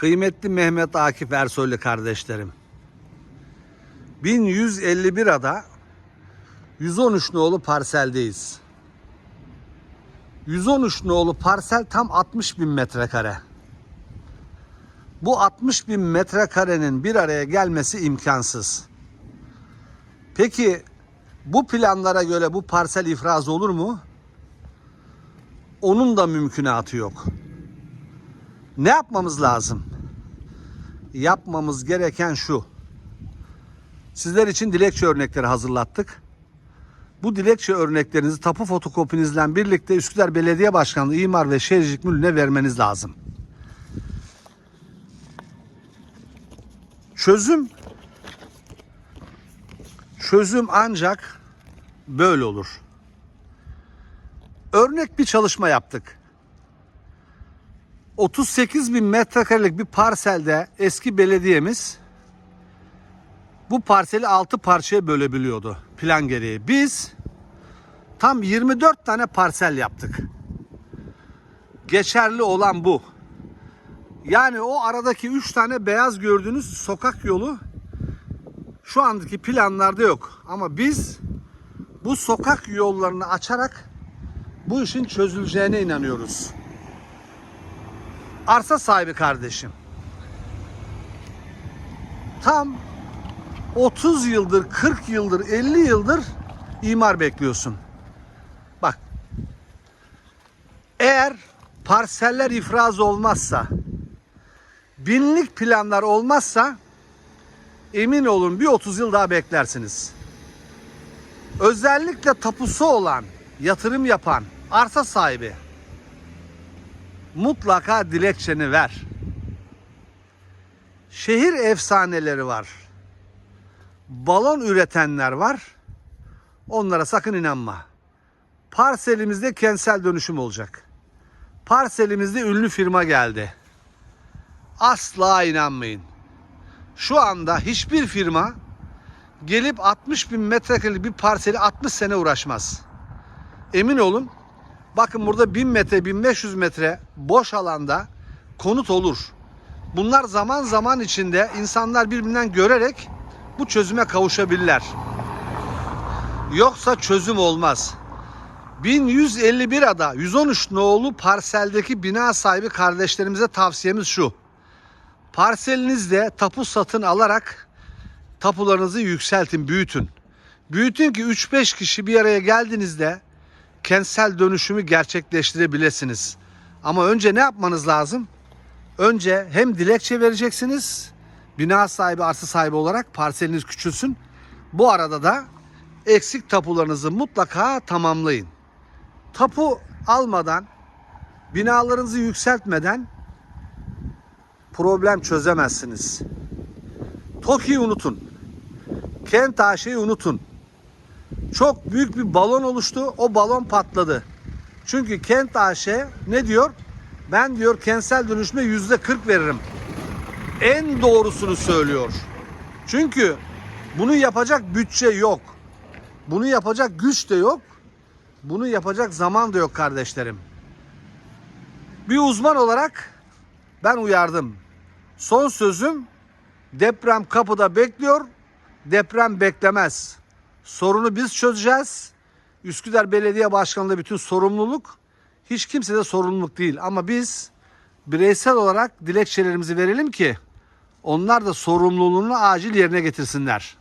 Kıymetli Mehmet Akif Ersoylu kardeşlerim. 1151 ada 113 nolu parseldeyiz. 113 nolu parsel tam 60 bin metrekare. Bu 60 bin metrekarenin bir araya gelmesi imkansız. Peki bu planlara göre bu parsel ifraz olur mu? Onun da mümkünatı yok. Ne yapmamız lazım? Yapmamız gereken şu. Sizler için dilekçe örnekleri hazırlattık. Bu dilekçe örneklerinizi tapu fotokopinizle birlikte Üsküdar Belediye Başkanlığı İmar ve Şehircilik Müdürlüğü'ne vermeniz lazım. Çözüm çözüm ancak böyle olur. Örnek bir çalışma yaptık. 38 bin metrekarelik bir parselde eski belediyemiz bu parseli 6 parçaya bölebiliyordu plan gereği. Biz tam 24 tane parsel yaptık. Geçerli olan bu. Yani o aradaki 3 tane beyaz gördüğünüz sokak yolu şu andaki planlarda yok. Ama biz bu sokak yollarını açarak bu işin çözüleceğine inanıyoruz. Arsa sahibi kardeşim. Tam 30 yıldır, 40 yıldır, 50 yıldır imar bekliyorsun. Bak. Eğer parseller ifraz olmazsa, binlik planlar olmazsa emin olun bir 30 yıl daha beklersiniz. Özellikle tapusu olan, yatırım yapan arsa sahibi mutlaka dilekçeni ver. Şehir efsaneleri var. Balon üretenler var. Onlara sakın inanma. Parselimizde kentsel dönüşüm olacak. Parselimizde ünlü firma geldi. Asla inanmayın. Şu anda hiçbir firma gelip 60 bin metrekarelik bir parseli 60 sene uğraşmaz. Emin olun bakın burada 1000 metre 1500 metre boş alanda konut olur. Bunlar zaman zaman içinde insanlar birbirinden görerek bu çözüme kavuşabilirler. Yoksa çözüm olmaz. 1151 ada 113 nolu parseldeki bina sahibi kardeşlerimize tavsiyemiz şu. Parselinizde tapu satın alarak tapularınızı yükseltin, büyütün. Büyütün ki 3-5 kişi bir araya geldiğinizde kentsel dönüşümü gerçekleştirebilirsiniz. Ama önce ne yapmanız lazım? Önce hem dilekçe vereceksiniz, bina sahibi, arsa sahibi olarak parseliniz küçülsün. Bu arada da eksik tapularınızı mutlaka tamamlayın. Tapu almadan, binalarınızı yükseltmeden problem çözemezsiniz. TOKİ'yi unutun. Kent AŞ'yi unutun. Çok büyük bir balon oluştu. O balon patladı. Çünkü Kent AŞ ne diyor? Ben diyor kentsel dönüşüme yüzde 40 veririm. En doğrusunu söylüyor. Çünkü bunu yapacak bütçe yok. Bunu yapacak güç de yok. Bunu yapacak zaman da yok kardeşlerim. Bir uzman olarak ben uyardım. Son sözüm deprem kapıda bekliyor. Deprem beklemez. Sorunu biz çözeceğiz. Üsküdar Belediye Başkanı'nda bütün sorumluluk hiç kimsede sorumluluk değil. Ama biz bireysel olarak dilekçelerimizi verelim ki onlar da sorumluluğunu acil yerine getirsinler.